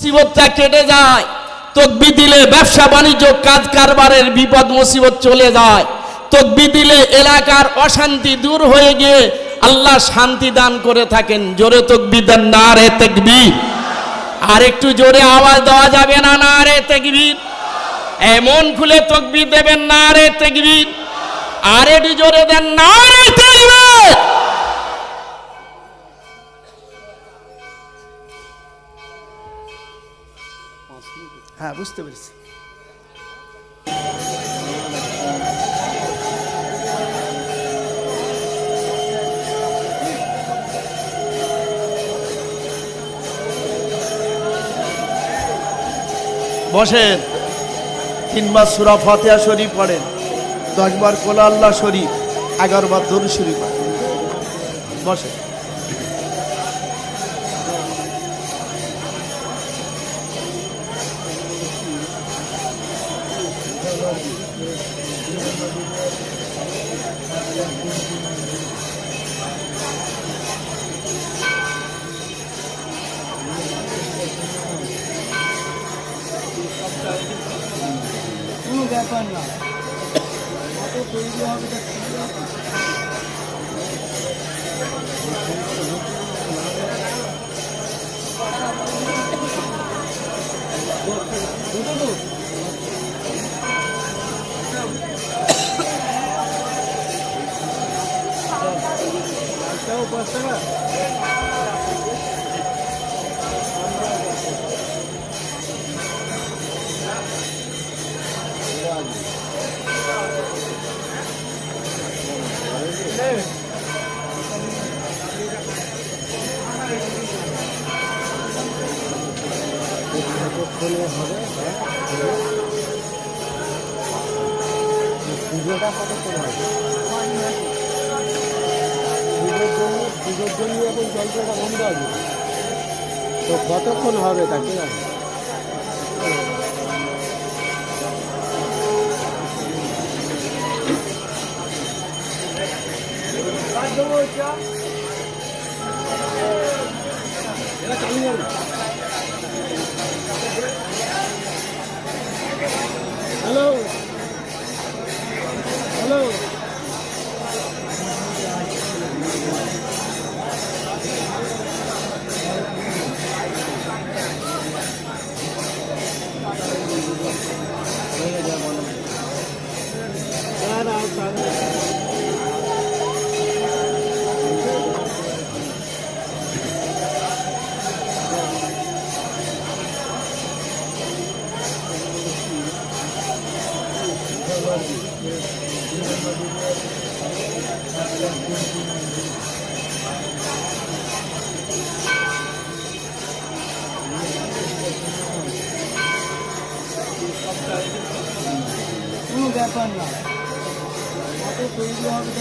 মুসিবতটা কেটে যায়। তকবি দিলে ব্যবসা বাণিজ্য, কাজ কারবারের বিপদ, মুসিবত চলে যায়। তকবি দিলে এলাকার অশান্তি দূর হয়ে গিয়ে আল্লাহ শান্তি দান করে থাকেন। জোরে তকবি দেন না রে তেকবি আর একটু জোরে আওয়াজ দেওয়া যাবে না না রে তেকবীর। এমন খুলে তকবি দেবেন না রে তেকবীর। আর একটু জোরে দেন না রে তেকবীর। হ্যাঁ বুঝতে পেরেছি। বসেন। তিনবার সুরা ফাতেহা শরীফ পড়েন। দশবার কোলা আল্লাহ শরীফ এগারো বার দরু শরীফ পড়েন। বসেন। কোনো ব্যাপার না অত তৈরি হবে একটাও পাঁচ টাকা পুজোটা কত করে হবে জন্য এখন যন্ত্রটা বন্ধ আছে। তো কতক্ষণ হবে তাকে? না আছে কোনো ব্যাপার না অত তৈরি হবে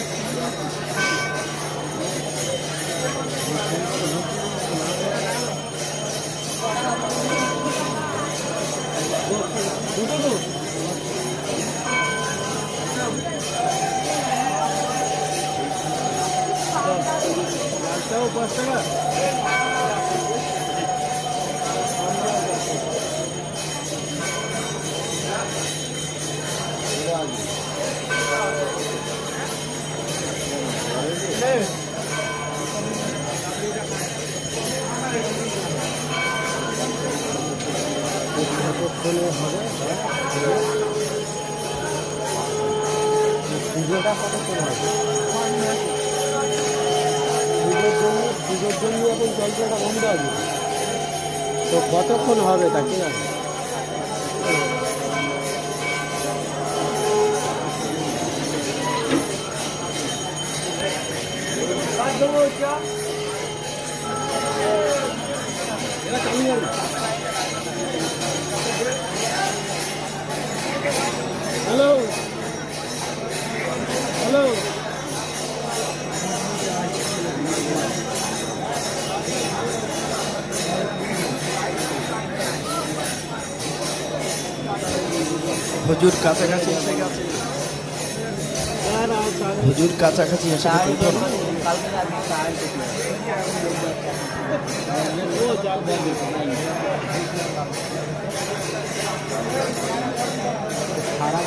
দুটো তো? পাঁচ টাকা পুজোটা কতক্ষণ হবে পুজোর জন্য পুজোর জন্য এখন যন্ত্রটা বন্ধ আছে তো কতক্ষণ হবে তা ঠিক আছে হ্যালো হ্যালো হুজুর কাছাকাছি এসে গেছে। হুজুর কাছাকাছি এসে সারা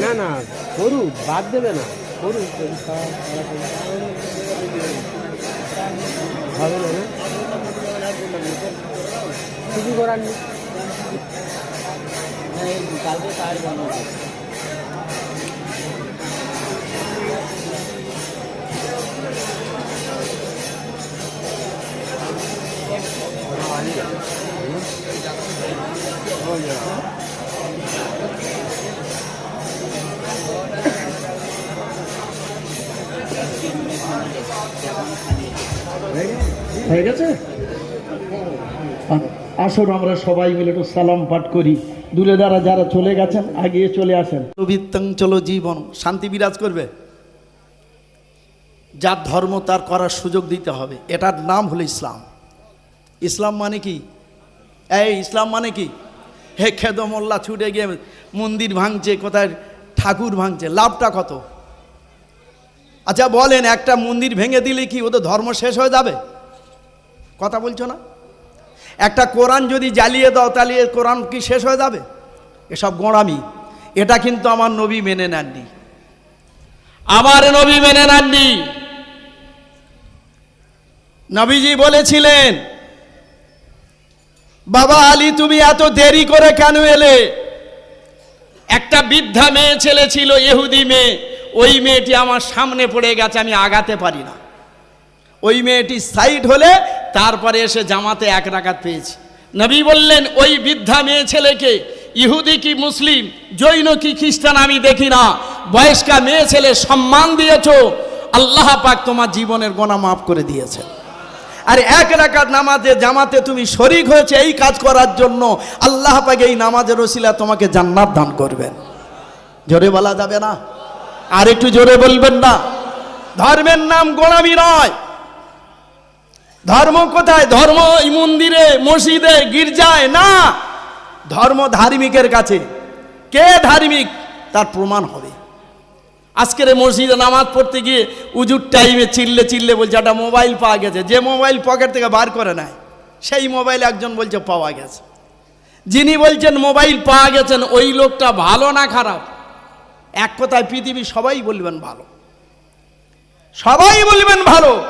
না। না করু বাদ দেবে না। করু না না কিছু করার নেই। কালকে তার বানাবো হয়ে গেছে? আসুন আমরা সবাই মিলে একটু সালাম পাঠ করি। দূরে দ্বারা যারা চলে গেছেন, আগিয়ে চলে আসেন। রবিত্তং চলো জীবন, শান্তি বিরাজ করবে? যার ধর্ম, তার করার সুযোগ দিতে হবে। এটার নাম হলো ইসলাম। ইসলাম মানে কি? এই, ইসলাম মানে কি? হে খেদ মোল্লা, ছুটে গিয়ে মন্দির ভাঙছে, কোথায় ঠাকুর ভাঙছে, লাভটা কত? আচ্ছা বলেন, একটা মন্দির ভেঙে দিলে কি ওদের ধর্ম শেষ হয়ে যাবে? কথা বলছো না? একটা কোরআন যদি জ্বালিয়ে দাও তাহলে কোরআন কি শেষ হয়ে যাবে? এসব গোড়ামি। এটা কিন্তু আমার নবী মেনে নেননি। আমার নবী মেনে নেননি। নবীজি বলেছিলেন বাবা আলী তুমি এত দেরি করে কেন এলে? একটা বৃদ্ধা মেয়ে ছেলে ছিল ইহুদি মেয়ে। ওই মেয়েটি আমার সামনে পড়ে গেছে আমি আগাতে পারি না। ওই মেয়েটি সাইড হলে তারপরে এসে জামাতে এক রাকাত পেয়েছি। নবী বললেন, ওই বৃদ্ধা মেয়ে ছেলেকে ইহুদি কি মুসলিম, জৈন কি খ্রিস্টান আমি দেখি না। বয়স্কা মেয়ে ছেলে সম্মান দিয়েছ, আল্লাহ পাক তোমার জীবনের গোনা মাফ করে দিয়েছে আর এক রাকাত নামাজে জামাতে তুমি শরিক হয়েছে এই কাজ করার জন্য আল্লাহ পাক এই নামাজের ওসিলা তোমাকে জান্নাত দান করবেন। জোরে বলা যাবে না? আর একটু জোরে বলবেন না? ধর্মের নাম গোলামি নয়। ধর্ম কোথায়? ধর্ম এই মন্দিরে, মসজিদে, গির্জায়? না। ধর্ম ধার্মিকের কাছে। কে ধার্মিক? তার প্রমাণ হবে। আজকের মসজিদে নামাজ পড়তে গিয়ে উজুর টাইমে চিল্লে চিল্লে বলছে, একটা মোবাইল পাওয়া গেছে। যে মোবাইল পকেট থেকে বার করে নেয়, সেই মোবাইল একজন বলছে, পাওয়া গেছে। যিনি বলছেন মোবাইল পাওয়া গেছেন ওই লোকটা ভালো না খারাপ? এক কথায় পৃথিবী সবাই বলবেন ভালো। সবাই বলবেন ভালো।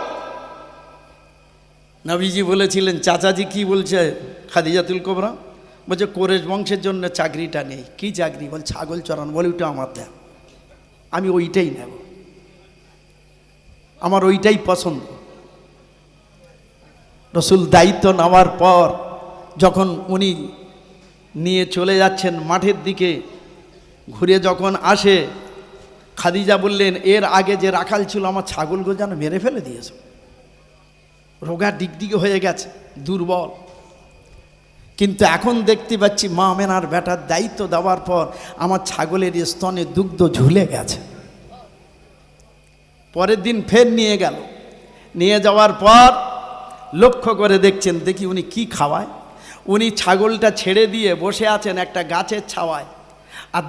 নবীজি বলেছিলেন, চাচাজি কি বলছে খাদিজাতুল কোবরা? বলছে, কোরেশ বংশের জন্য চাকরিটা নেই। কি চাকরি? বল, ছাগল চড়ান, বলে, ওইটা আমার দেন আমি ওইটাই নেব। আমার ওইটাই পছন্দ। রসুল দায়িত্ব নেওয়ার পর যখন উনি নিয়ে চলে যাচ্ছেন মাঠের দিকে, ঘুরে যখন আসে, খাদিজা বললেন, এর আগে যে রাখাল ছিল, আমার ছাগলগুলো যেন মেরে ফেলে দিয়েছে। রোগা ডিগডিগে হয়ে গেছে, দুর্বল। কিন্তু এখন দেখতে পাচ্ছি মা মেনার বেটার দায়িত্ব দেওয়ার পর আমার ছাগলের স্তনে দুগ্ধ ঝুলে গেছে। পরের দিন ফের নিয়ে গেল। নিয়ে যাওয়ার পর লক্ষ্য করে দেখছেন, দেখি উনি কি খাওয়ায়। উনি ছাগলটা ছেড়ে দিয়ে বসে আছেন একটা গাছের ছাওয়ায়। আর